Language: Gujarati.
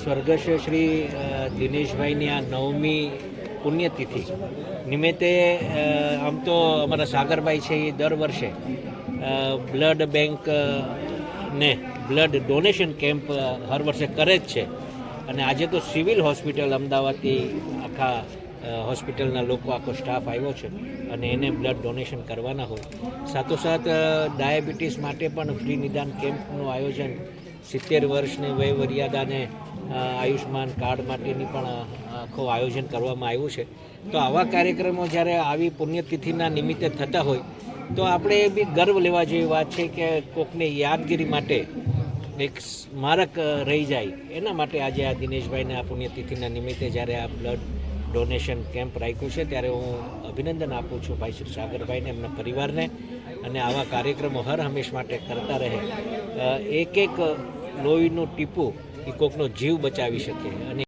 સ્વર્ગસ્થ શ્રી દિનેશભાઈની આ નવમી પુણ્યતિથિ નિમિત્તે આમ તો અમારા સાગરભાઈ છે એ દર વર્ષે બ્લડ બેંક ને બ્લડ ડોનેશન કેમ્પ હર વર્ષે કરે જ છે. અને આજે તો સિવિલ હોસ્પિટલ અમદાવાદથી આખા હોસ્પિટલના લોકો, આખો સ્ટાફ આવ્યો છે અને એને બ્લડ ડોનેશન કરવાના હોય. સાથોસાથ ડાયાબિટીસ માટે પણ ફ્રી નિદાન કેમ્પનું આયોજન સિત્તેર વર્ષની વયમર્યાદાને આયુષ્માન કાર્ડ માટેની પણ આખું આયોજન કરવામાં આવ્યું છે. તો આવા કાર્યક્રમો જ્યારે આવી પુણ્યતિથિના નિમિત્તે થતા હોય, તો આપણે એ બી ગર્વ લેવા જેવી વાત છે કે કોકને યાદગીરી માટે એક સ્મારક રહી જાય. એના માટે આજે આ દિનેશભાઈને આ પુણ્યતિથિના નિમિત્તે જ્યારે આ બ્લડ ડોનેશન કેમ્પ રાખ્યું છે, ત્યારે હું અભિનંદન આપું છું ભાઈ શ્રી સાગરભાઈને, એમના પરિવારને. અને આવા કાર્યક્રમો હર હંમેશ માટે કરતા રહે. એક એક લોહીનું ટીપું એ કોકનો જીવ બચાવી શકે અને